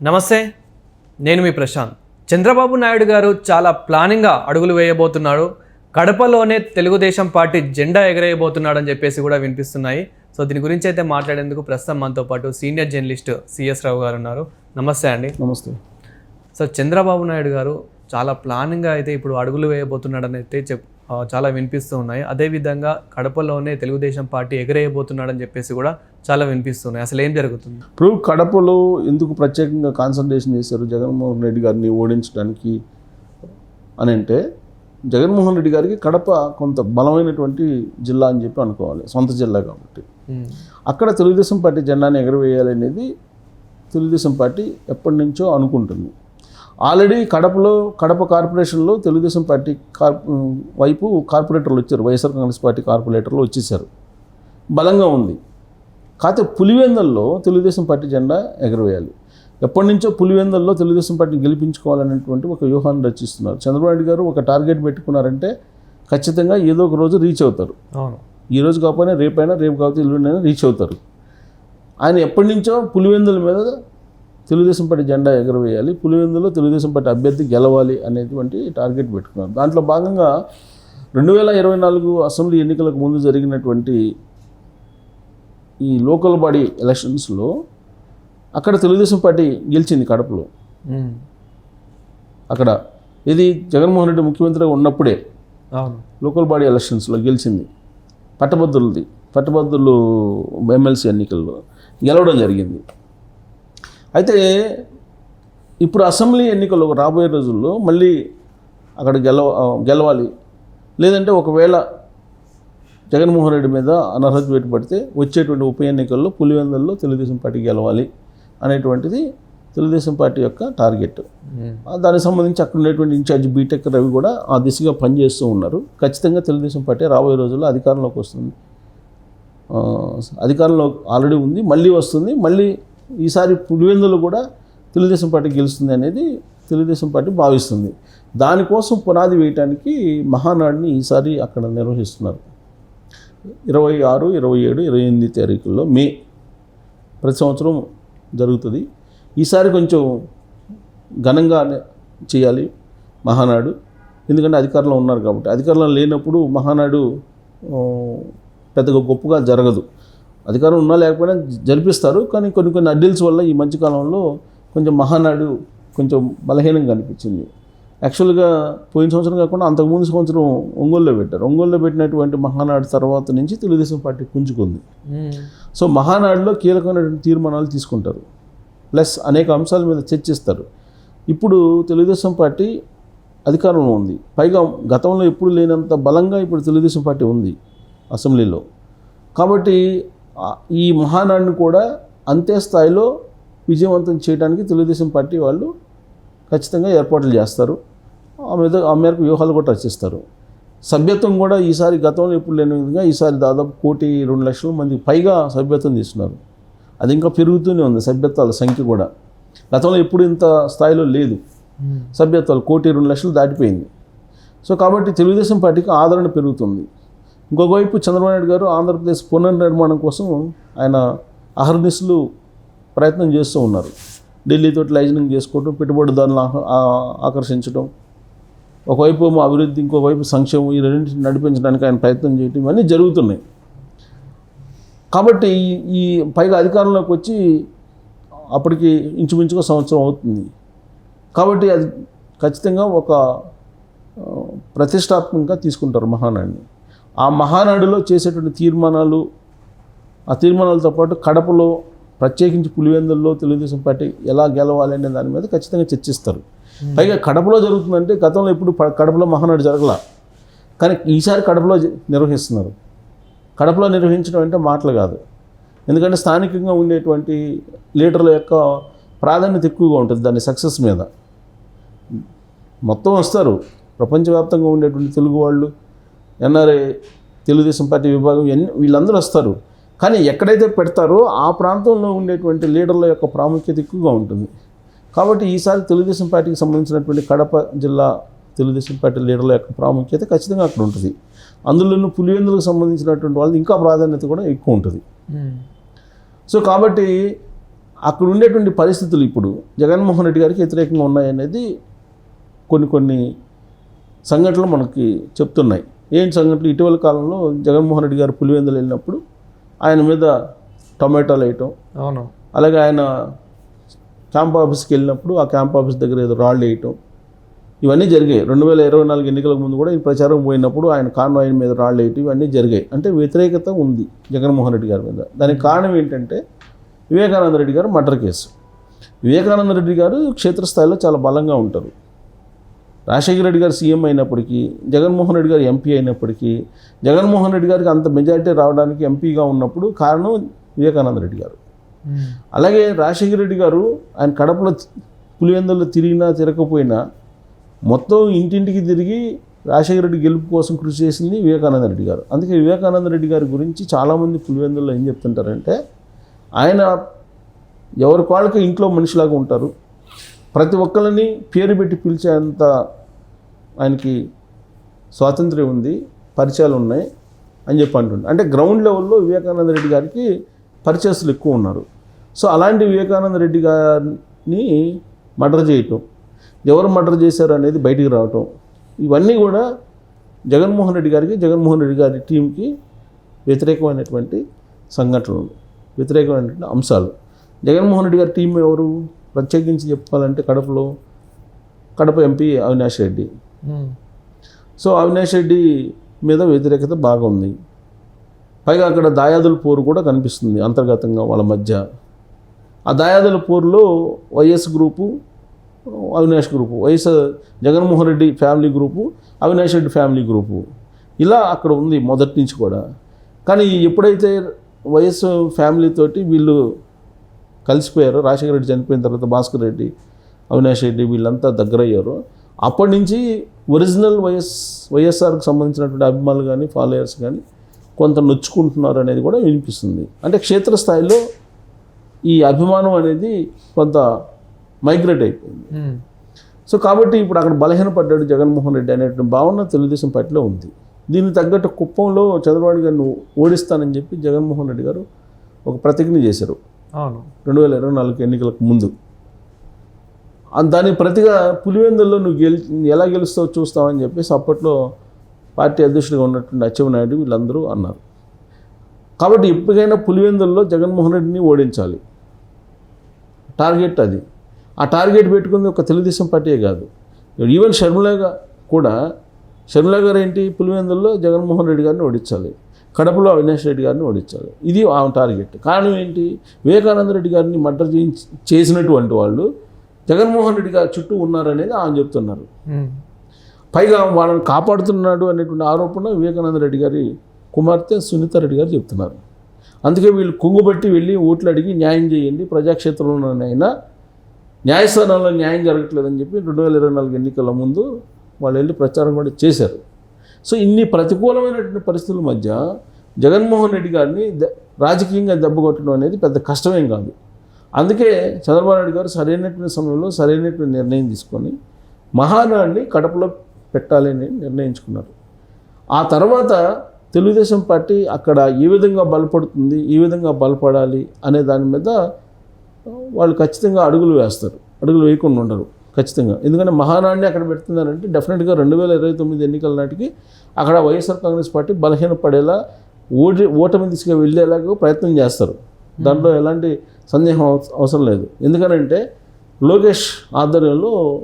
నమస్తే నేను మీ ప్రశాంత్. చంద్రబాబు నాయుడు గారు చాలా ప్లానింగ్గా అడుగులు వేయబోతున్నాడు. కడపలోనే తెలుగుదేశం పార్టీ జెండా ఎగరేయబోతున్నాడని చెప్పేసి కూడా వినిపిస్తున్నాయి. సో దీని గురించి అయితే మాట్లాడేందుకు ప్రస్తుతం మనతో పాటు సీనియర్ జర్నలిస్ట్ సిఎస్ రావు గారు ఉన్నారు. నమస్తే అండి. నమస్తే. సో చంద్రబాబు నాయుడు గారు చాలా ప్లానింగ్గా అయితే ఇప్పుడు అడుగులు వేయబోతున్నాడని అయితే చెప్ చాలా వినిపిస్తూ ఉన్నాయి. అదేవిధంగా కడపలోనే తెలుగుదేశం పార్టీ ఎగరేయబోతున్నాడని చెప్పేసి కూడా చాలా వినిపిస్తున్నాయి అసలు ఏం జరుగుతుంది? ఇప్పుడు కడపలో ఎందుకు ప్రత్యేకంగా కాన్సన్ట్రేషన్ చేశారు జగన్మోహన్ రెడ్డి గారిని ఓడించడానికి అని అంటే జగన్మోహన్ రెడ్డి గారికి కడప కొంత బలమైనటువంటి జిల్లా అని చెప్పి అనుకోవాలి. సొంత జిల్లా కాబట్టి. అక్కడ తెలుగుదేశం పార్టీ జెండాని ఎగరవేయాలి అనేది తెలుగుదేశం పార్టీ ఎప్పటి నుంచో అనుకుంటుంది. ఆల్రెడీ కడపలో కడప కార్పొరేషన్లో తెలుగుదేశం పార్టీ కార్ వైపు కార్పొరేటర్లు వచ్చారు. వైఎస్ఆర్ కాంగ్రెస్ పార్టీ కార్పొరేటర్లు వచ్చేసారు. బలంగా ఉంది. కాకపోతే పులివెందల్లో తెలుగుదేశం పార్టీ జెండా ఎగరవేయాలి. ఎప్పటి నుంచో పులివెందల్లో తెలుగుదేశం పార్టీని గెలిపించుకోవాలనేటువంటి ఒక వ్యూహాన్ని రచిస్తున్నారు. చంద్రబాబు నాయుడు గారు ఒక టార్గెట్ పెట్టుకున్నారంటే ఖచ్చితంగా ఏదో ఒక రోజు రీచ్ అవుతారు. అవును. ఈ రోజు కాకపోయినా రేపైనా రేపు కాకపోతే ఎల్లుండైనా రీచ్ అవుతారు. ఆయన ఎప్పటి నుంచో పులివెందుల మీద తెలుగుదేశం పార్టీ జెండా ఎగరవేయాలి పులివెందులో తెలుగుదేశం పార్టీ అభ్యర్థి గెలవాలి అనేటువంటి టార్గెట్ పెట్టుకున్నారు. దాంట్లో భాగంగా రెండు వేల ఇరవై నాలుగు అసెంబ్లీ ఎన్నికలకు ముందు జరిగినటువంటి ఈ లోకల్ బాడీ ఎలక్షన్స్లో అక్కడ తెలుగుదేశం పార్టీ గెలిచింది కడపలో. అక్కడ ఇది జగన్మోహన్ రెడ్డి ముఖ్యమంత్రిగా ఉన్నప్పుడే లోకల్ బాడీ ఎలక్షన్స్లో గెలిచింది. పట్టభద్రులది. పట్టభద్రులు ఎమ్మెల్సీ ఎన్నికల్లో గెలవడం జరిగింది. అయితే ఇప్పుడు అసెంబ్లీ ఎన్నికల్లో రాబోయే రోజుల్లో మళ్ళీ అక్కడ గెలవ గెలవాలి. లేదంటే ఒకవేళ జగన్మోహన్ రెడ్డి మీద అనర్హత వేటు పడితే వచ్చేటువంటి ఉప ఎన్నికల్లో పులివెందుల్లో తెలుగుదేశం పార్టీ గెలవాలి అనేటువంటిది తెలుగుదేశం పార్టీ యొక్క టార్గెట్. దానికి సంబంధించి అక్కడ ఉన్నటువంటి ఇన్ఛార్జ్ బీటెక్ రవి కూడా ఆ దిశగా పనిచేస్తూ ఉన్నారు. ఖచ్చితంగా తెలుగుదేశం పార్టీ రాబోయే రోజుల్లో అధికారంలోకి వస్తుంది. అధికారంలో ఆల్రెడీ ఉంది మళ్ళీ వస్తుంది మళ్ళీ ఈసారి పులివెందులు కూడా తెలుగుదేశం పార్టీ గెలుస్తుంది అనేది తెలుగుదేశం పార్టీ భావిస్తుంది. దానికోసం పునాది వేయటానికి మహానాడిని ఈసారి అక్కడ నిర్వహిస్తున్నారు. ఇరవై ఆరు ఇరవై ఏడు ఇరవై ఎనిమిది తారీఖుల్లో మే ప్రతి సంవత్సరం జరుగుతుంది. ఈసారి కొంచెం ఘనంగా చేయాలి మహానాడు. ఎందుకంటే అధికారంలో ఉన్నారు కాబట్టి. అధికారంలో లేనప్పుడు మహానాడు పెద్దగా గొప్పగా జరగదు. అధికారం ఉన్నా లేకపోయినా జరిపిస్తారు. కానీ కొన్ని కొన్ని అడ్డిల్స్ వల్ల ఈ మధ్యకాలంలో కొంచెం మహానాడు కొంచెం బలహీనంగా అనిపించింది. యాక్చువల్గా పోయిన సంవత్సరం కాకుండా అంతకుముందు సంవత్సరం ఒంగోలులో పెట్టారు. ఒంగోలులో పెట్టినటువంటి మహానాడు తర్వాత నుంచి తెలుగుదేశం పార్టీ పుంజుకుంది. సో మహానాడులో కీలకమైనటువంటి తీర్మానాలు తీసుకుంటారు. ప్లస్ అనేక అంశాల మీద చర్చిస్తారు. ఇప్పుడు తెలుగుదేశం పార్టీ అధికారంలో ఉంది. పైగా గతంలో ఎప్పుడు లేనంత బలంగా ఇప్పుడు తెలుగుదేశం పార్టీ ఉంది అసెంబ్లీలో. కాబట్టి ఈ మహానాడుని కూడా అంతే స్థాయిలో విజయవంతం చేయడానికి తెలుగుదేశం పార్టీ వాళ్ళు ఖచ్చితంగా ఏర్పాట్లు చేస్తారు. ఆ మీద ఆ మేరకు వ్యూహాలు కూడా రచిస్తారు. సభ్యత్వం కూడా ఈసారి గతంలో ఎప్పుడు లేని విధంగా ఈసారి దాదాపు కోటి రెండు లక్షల మంది పైగా సభ్యత్వం తీసుకున్నారు. అది ఇంకా పెరుగుతూనే ఉంది సభ్యత్వాల సంఖ్య కూడా. గతంలో ఎప్పుడు ఇంత స్థాయిలో లేదు. సభ్యత్వాలు కోటి రెండు లక్షలు దాటిపోయింది. సో కాబట్టి తెలుగుదేశం పార్టీకి ఆదరణ పెరుగుతుంది. ఇంకొక వైపు చంద్రబాబు నాయుడు గారు ఆంధ్రప్రదేశ్ పునర్నిర్మాణం కోసం ఆయన అహర్నిశలు ప్రయత్నం చేస్తూ ఉన్నారు. ఢిల్లీతో లైజనింగ్ చేసుకోవడం పెట్టుబడిదారులను ఆకర్షించడం ఒకవైపు మా అభివృద్ధి ఇంకోవైపు సంక్షేమం ఈ రెండింటిని నడిపించడానికి ఆయన ప్రయత్నం చేయడం ఇవన్నీ జరుగుతున్నాయి. కాబట్టి ఈ- పైగా అధికారంలోకి వచ్చి అప్పటికి ఇంచుమించుగా సంవత్సరం అవుతుంది. కాబట్టి అది ఖచ్చితంగా ఒక ప్రతిష్టాత్మకంగా తీసుకుంటారు మహానాడిని. ఆ మహానాడులో చేసేటువంటి తీర్మానాలు ఆ తీర్మానాలతో పాటు కడపలో ప్రత్యేకించి పులివెందుల్లో తెలుగుదేశం పార్టీ ఎలా గెలవాలి అనే దాని మీద ఖచ్చితంగా చర్చిస్తారు. పైగా కడపలో జరుగుతుందంటే గతంలో ఎప్పుడు కడపలో మహానాడు జరగల. కానీ ఈసారి కడపలో జ- నిర్వహిస్తున్నారు. కడపలో నిర్వహించడం అంటే మాటలు కాదు. ఎందుకంటే స్థానికంగా ఉండేటువంటి లీడర్ల యొక్క ప్రాధాన్యత ఎక్కువగా ఉంటుంది దాని సక్సెస్ మీద. మొత్తం వస్తారు. ప్రపంచవ్యాప్తంగా ఉండేటువంటి తెలుగు వాళ్ళు ఎన్ఆర్ఐ తెలుగుదేశం పార్టీ విభాగం ఎన్ని వీళ్ళందరూ వస్తారు. కానీ ఎక్కడైతే పెడతారో ఆ ప్రాంతంలో ఉండేటువంటి లీడర్ల యొక్క ప్రాముఖ్యత ఎక్కువగా ఉంటుంది. కాబట్టి ఈసారి తెలుగుదేశం పార్టీకి సంబంధించినటువంటి కడప జిల్లా తెలుగుదేశం పార్టీ లీడర్ల యొక్క ప్రాముఖ్యత ఖచ్చితంగా అక్కడ ఉంటుంది. అందులోనూ పులివెందులకు సంబంధించినటువంటి వాళ్ళు ఇంకా ప్రాధాన్యత కూడా ఎక్కువ ఉంటుంది. ఉమ్, సో కాబట్టి అక్కడ ఉండేటువంటి పరిస్థితులు ఇప్పుడు జగన్మోహన్ రెడ్డి గారికి వ్యతిరేకంగా ఉన్నాయనేది కొన్ని కొన్ని సంఘటనలు మనకి చెప్తున్నాయి. ఏంటి సంఘటనలు ఇటీవల కాలంలో జగన్మోహన్ రెడ్డి గారు పులివెందులు వెళ్ళినప్పుడు ఆయన మీద టొమాటోలు వేయటం. అవును. అలాగే ఆయన క్యాంప్ ఆఫీస్కి వెళ్ళినప్పుడు ఆ క్యాంప్ ఆఫీస్ దగ్గర ఏదో రాళ్ళు వేయటం. ఇవన్నీ జరిగాయి. రెండు వేల ఇరవై నాలుగు ఎన్నికలకు ముందు కూడా ఈ ప్రచారం పోయినప్పుడు ఆయన కాన్వాయ్ మీద రాళ్ళు వేయటం ఇవన్నీ జరిగాయి. అంటే వ్యతిరేకత ఉంది జగన్మోహన్ రెడ్డి గారి మీద. దానికి కారణం ఏంటంటే వివేకానంద రెడ్డి గారు మర్డర్ కేసు. వివేకానంద రెడ్డి గారు క్షేత్రస్థాయిలో చాలా బలంగా ఉంటారు. రాజశేఖర రెడ్డి గారు సీఎం అయినప్పటికీ జగన్మోహన్ రెడ్డి గారు ఎంపీ అయినప్పటికీ జగన్మోహన్ రెడ్డి గారికి అంత మెజారిటీ రావడానికి ఎంపీగా ఉన్నప్పుడు కారణం వివేకానంద రెడ్డి గారు. అలాగే రాజశేఖర రెడ్డి గారు ఆయన కడపలో పులివెందుల్లో తిరిగినా తిరగకపోయినా మొత్తం ఇంటింటికి తిరిగి రాజశేఖర రెడ్డి గెలుపు కోసం కృషి చేసింది వివేకానంద రెడ్డి గారు. అందుకే వివేకానంద రెడ్డి గారి గురించి చాలామంది పులివెందుల్లో ఏం చెప్తుంటారంటే ఆయన ఎవరి వాళ్ళకి ఇంట్లో మనిషిలాగా ఉంటారు. ప్రతి ఒక్కరిని పేరు పెట్టి పిలిచేంత ఆయనకి స్వాతంత్ర్యం ఉంది పరిచయాలు ఉన్నాయి అని చెప్పి అంటుండే. అంటే గ్రౌండ్ లెవెల్లో వివేకానంద రెడ్డి గారికి పరిచయస్తులు ఎక్కువ ఉన్నారు. సో అలాంటి వివేకానంద రెడ్డి గారిని మర్డర్ చేయటం ఎవరు మర్డర్ చేశారు అనేది బయటికి రావటం ఇవన్నీ కూడా జగన్మోహన్ రెడ్డి గారికి జగన్మోహన్ రెడ్డి గారి టీంకి వ్యతిరేకమైనటువంటి సంఘటనలు వ్యతిరేకమైనటువంటి అంశాలు. జగన్మోహన్ రెడ్డి గారి టీం ఎవరు? ప్రత్యేకించి చెప్పాలంటే కడపలో కడప ఎంపీ అవినాష్ రెడ్డి. సో అవినాష్ రెడ్డి మీద వ్యతిరేకత బాగా ఉంది. పైగా అక్కడ దాయాదుల పోరు కూడా కనిపిస్తుంది అంతర్గతంగా వాళ్ళ మధ్య. ఆ దాయాదుల పోరులో YS group Avinash group YS Jaganmohan Reddy family group Avinash Reddy family group. ఇలా అక్కడ ఉంది మొదటి నుంచి కూడా. కానీ ఎప్పుడైతే వైఎస్ ఫ్యామిలీతోటి వీళ్ళు కలిసిపోయారో రాజశేఖర రెడ్డి చనిపోయిన తర్వాత భాస్కర్ రెడ్డి అవినాష్ రెడ్డి వీళ్ళంతా దగ్గరయ్యారు అప్పటి నుంచి ఒరిజినల్ వైఎస్ వైఎస్ఆర్కి సంబంధించినటువంటి అభిమానులు కానీ ఫాలోయర్స్ కానీ కొంత నొచ్చుకుంటున్నారు అనేది కూడా వినిపిస్తుంది. అంటే క్షేత్రస్థాయిలో ఈ అభిమానం అనేది కొంత మైగ్రేట్ అయిపోయింది. సో కాబట్టి ఇప్పుడు అక్కడ బలహీనపడ్డాడు జగన్మోహన్ రెడ్డి అనేటువంటి భావన తెలుగుదేశం పార్టీలో ఉంది. దీనికి తగ్గట్టు కుప్పంలో చంద్రబాబు గారిని ఓడిస్తానని చెప్పి జగన్మోహన్ రెడ్డి గారు ఒక ప్రతిజ్ఞ చేశారు. అవును. రెండు వేల ఇరవై నాలుగు ఎన్నికలకు ముందు. దానికి ప్రతిగా పులివెందుల్లో నువ్వు గెలి ఎలా గెలుస్తావు చూస్తావని చెప్పేసి అప్పట్లో పార్టీ అధ్యక్షుడిగా ఉన్నటువంటి అచ్చెన్నాయుడు వీళ్ళందరూ అన్నారు. కాబట్టి ఎప్పటికైనా పులివెందుల్లో జగన్మోహన్ రెడ్డిని ఓడించాలి. టార్గెట్ అది. ఆ టార్గెట్ పెట్టుకుంది ఒక తెలుగుదేశం పార్టీయే కాదు. ఈవెన్ షర్మిలగా కూడా షర్మిల గారు ఏంటి? పులివెందుల్లో జగన్మోహన్ రెడ్డి గారిని ఓడించాలి. కడపలో అవినాష్ రెడ్డి గారిని ఓడించాలి. ఇది ఆమె టార్గెట్. కారణం ఏంటి? వివేకానంద రెడ్డి గారిని మర్డర్ చేయించి చేసినటువంటి వాళ్ళు జగన్మోహన్ రెడ్డి గారి చుట్టూ ఉన్నారనేది ఆయన చెప్తున్నారు. పైగా వాళ్ళని కాపాడుతున్నాడు అనేటువంటి ఆరోపణ వివేకానంద రెడ్డి గారి కుమార్తె సునీత రెడ్డి గారు చెప్తున్నారు. అందుకే వీళ్ళు కుంగుబట్టి వెళ్ళి ఓట్లు అడిగి న్యాయం చేయండి ప్రజాక్షేత్రంలోనైనా న్యాయస్థానంలో న్యాయం జరగట్లేదని చెప్పి రెండు వేల ఇరవై నాలుగు ఎన్నికల ముందు వాళ్ళు వెళ్ళి ప్రచారం కూడా చేశారు. సో ఇన్ని ప్రతికూలమైనటువంటి పరిస్థితుల మధ్య జగన్మోహన్ రెడ్డి గారిని ద- రాజకీయంగా దెబ్బకొట్టడం అనేది పెద్ద కష్టమేం కాదు. అందుకే చంద్రబాబు నాయుడు గారు సరైనటువంటి సమయంలో సరైనటువంటి నిర్ణయం తీసుకొని మహానాడిని కడపలో పెట్టాలని నిర్ణయించుకున్నారు. ఆ తర్వాత తెలుగుదేశం పార్టీ అక్కడ ఏ విధంగా బలపడుతుంది ఏ విధంగా బలపడాలి అనే దాని మీద వాళ్ళు ఖచ్చితంగా అడుగులు వేస్తారు. అడుగులు వేయకుండా ఉండరు ఖచ్చితంగా. ఎందుకంటే మహానాడిని అక్కడ పెడుతున్నారంటే డెఫినెట్గా రెండు వేల ఇరవై తొమ్మిది ఎన్నికల నాటికి అక్కడ వైఎస్ఆర్ కాంగ్రెస్ పార్టీ బలహీనపడేలా ఓటి ఓటమి దిశగా వెళ్ళేలాగా ప్రయత్నం చేస్తారు. దాంట్లో ఎలాంటి సందేహం అవస- అవసరం లేదు. ఎందుకనంటే లోకేష్ ఆధ్వర్యంలో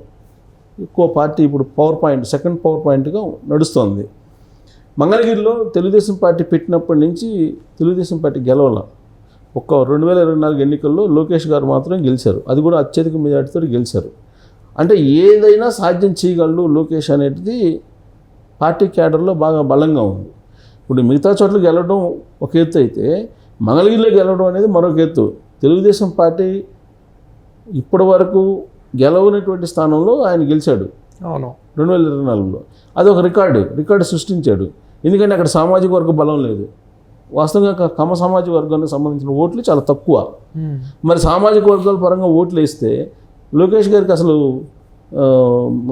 ఎక్కువ పార్టీ ఇప్పుడు పవర్ పాయింట్ సెకండ్ పవర్ పాయింట్గా నడుస్తోంది. మంగళగిరిలో తెలుగుదేశం పార్టీ పెట్టినప్పటి నుంచి తెలుగుదేశం పార్టీ గెలవాల. ఒక్క రెండు వేల ఇరవై నాలుగు ఎన్నికల్లో లోకేష్ గారు మాత్రం గెలిచారు. అది కూడా అత్యధిక మెజార్టీతో గెలిచారు. అంటే ఏదైనా సాధ్యం చేయగలడు లోకేష్ అనేది పార్టీ క్యాడర్లో బాగా బలంగా ఉంది. ఇప్పుడు మిగతా చోట్ల గెలవడం ఒక ఎత్తు అయితే మంగళగిరిలో గెలవడం అనేది మరొక ఎత్తు. తెలుగుదేశం పార్టీ ఇప్పటి వరకు గెలవనటువంటి స్థానంలో ఆయన గెలిచాడు. అవును. రెండు వేల ఇరవై నాలుగులో. అది ఒక రికార్డు రికార్డు సృష్టించాడు. ఎందుకంటే అక్కడ సామాజిక వర్గ బలం లేదు. వాస్తవంగా కమ సామాజిక వర్గానికి సంబంధించిన ఓట్లు చాలా తక్కువ. మరి సామాజిక వర్గాల పరంగా ఓట్లు వేస్తే లోకేష్ గారికి అసలు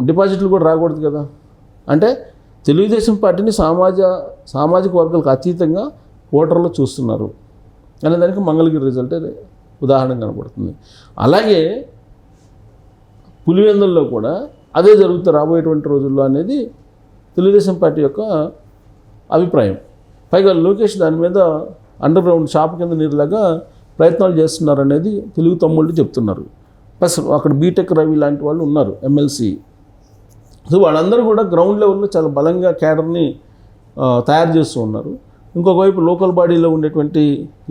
డిపాజిట్లు కూడా రాకూడదు కదా. అంటే తెలుగుదేశం పార్టీని సమాజ సామాజిక వర్గాలకు అతీతంగా ఓటర్లు చూస్తున్నారు. అనేదానికి మంగళగిరి రిజల్టే ఉదాహరణ కనబడుతుంది. అలాగే పులివెందుల్లో కూడా అదే జరుగుతూ రాబోయేటువంటి రోజుల్లో అనేది తెలుగుదేశం పార్టీ యొక్క అభిప్రాయం. పైగా లోకేష్ దాని మీద అండర్ గ్రౌండ్ షాప్ కింద నీరులాగా ప్రయత్నాలు చేస్తున్నారు అనేది తెలుగు తమ్ముళ్ళు చెప్తున్నారు. ప్లస్ అక్కడ బీటెక్ రవి లాంటి వాళ్ళు ఉన్నారు ఎమ్మెల్సీ సో వాళ్ళందరూ కూడా గ్రౌండ్ లెవెల్లో చాలా బలంగా క్యాడర్ని తయారు చేస్తూ ఉన్నారు. ఇంకొక వైపు లోకల్ బాడీలో ఉండేటువంటి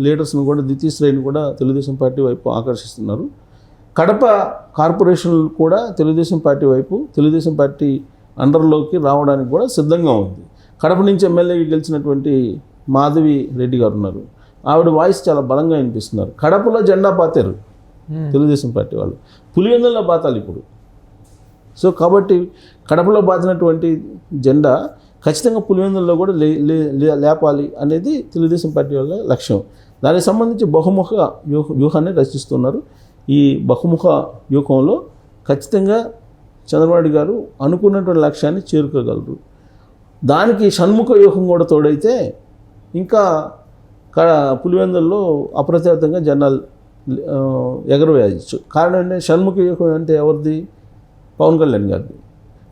లీడర్స్ని కూడా ద్వితీయ శ్రేణిని కూడా తెలుగుదేశం పార్టీ వైపు ఆకర్షిస్తున్నారు. కడప కార్పొరేషన్ కూడా తెలుగుదేశం పార్టీ వైపు తెలుగుదేశం పార్టీ అండర్లోకి రావడానికి కూడా సిద్ధంగా ఉంది. కడప నుంచి ఎమ్మెల్యేకి గెలిచినటువంటి మాధవి రెడ్డి గారు ఉన్నారు. ఆవిడ వాయిస్ చాలా బలంగా వినిపిస్తున్నారు. కడపలో జెండా పాతారు తెలుగుదేశం పార్టీ వాళ్ళు. పులివెందుల్లో పాతాలి ఇప్పుడు. సో కాబట్టి కడపలో బాధినటువంటి జెండా ఖచ్చితంగా పులివెందుల్లో కూడా లే లే- లేపాలి అనేది తెలుగుదేశం పార్టీ వాళ్ళ లక్ష్యం. దానికి సంబంధించి బహుముఖ వ్యూహ వ్యూహాన్ని రచిస్తున్నారు. ఈ బహుముఖ వ్యూహంలో ఖచ్చితంగా చంద్రబాబు గారు అనుకున్నటువంటి లక్ష్యాన్ని చేరుకోగలరు. దానికి షణ్ముఖ వ్యూహం కూడా తోడైతే ఇంకా క పులివెందుల్లో అప్రత్యాతంగా జనాలు ఎగరవేయచ్చు. కారణం ఏంటంటే షణ్ముఖ వ్యూహం అంటే ఎవరిది? పవన్ కళ్యాణ్ గారిది.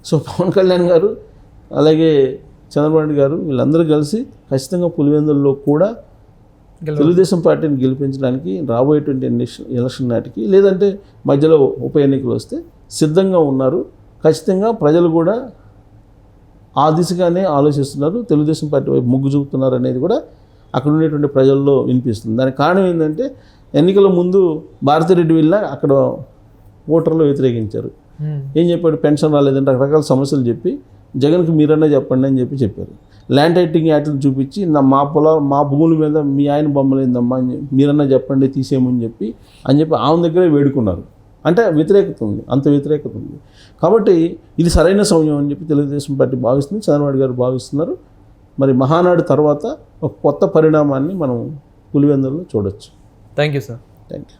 సో పవన్ కళ్యాణ్ గారు అలాగే చంద్రబాబు గారు వీళ్ళందరూ కలిసి ఖచ్చితంగా పులివెందుల్లో కూడా తెలుగుదేశం పార్టీని గెలిపించడానికి రాబోయేటువంటి ఎలక్షన్ నాటికి లేదంటే మధ్యలో ఉప ఎన్నికలు వస్తే సిద్ధంగా ఉన్నారు. ఖచ్చితంగా ప్రజలు కూడా ఆ దిశగానే ఆలోచిస్తున్నారు. తెలుగుదేశం పార్టీ వైపు మొగ్గు చూపుతున్నారు అనేది కూడా అక్కడ ఉండేటువంటి ప్రజల్లో వినిపిస్తుంది. దానికి కారణం ఏంటంటే ఎన్నికల ముందు భారతిరెడ్డి వెళ్ళినా అక్కడ ఓటర్లు వ్యతిరేకించారు. ఏం చెప్పాడు? పెన్షన్ రాలేదంటే రకరకాల సమస్యలు చెప్పి జగన్కి మీరన్నా చెప్పండి అని చెప్పి చెప్పారు. ల్యాండ్ టైటింగ్ యాక్ట్లు చూపించి నా మా పొల మా భూముల మీద మీ ఆయన బొమ్మలేదమ్మా అని మీరన్నా చెప్పండి తీసేయమని చెప్పి అని చెప్పి ఆమె దగ్గరే వేడుకున్నారు. అంటే వ్యతిరేకత ఉంది అంత వ్యతిరేకత ఉంది. కాబట్టి ఇది సరైన సమయం అని చెప్పి తెలుగుదేశం పార్టీ భావిస్తుంది చంద్రబాబు గారు భావిస్తున్నారు. మరి మహానాడు తర్వాత ఒక కొత్త పరిణామాన్ని మనం పులివెందుల్లో చూడొచ్చు. Thank you sir thank you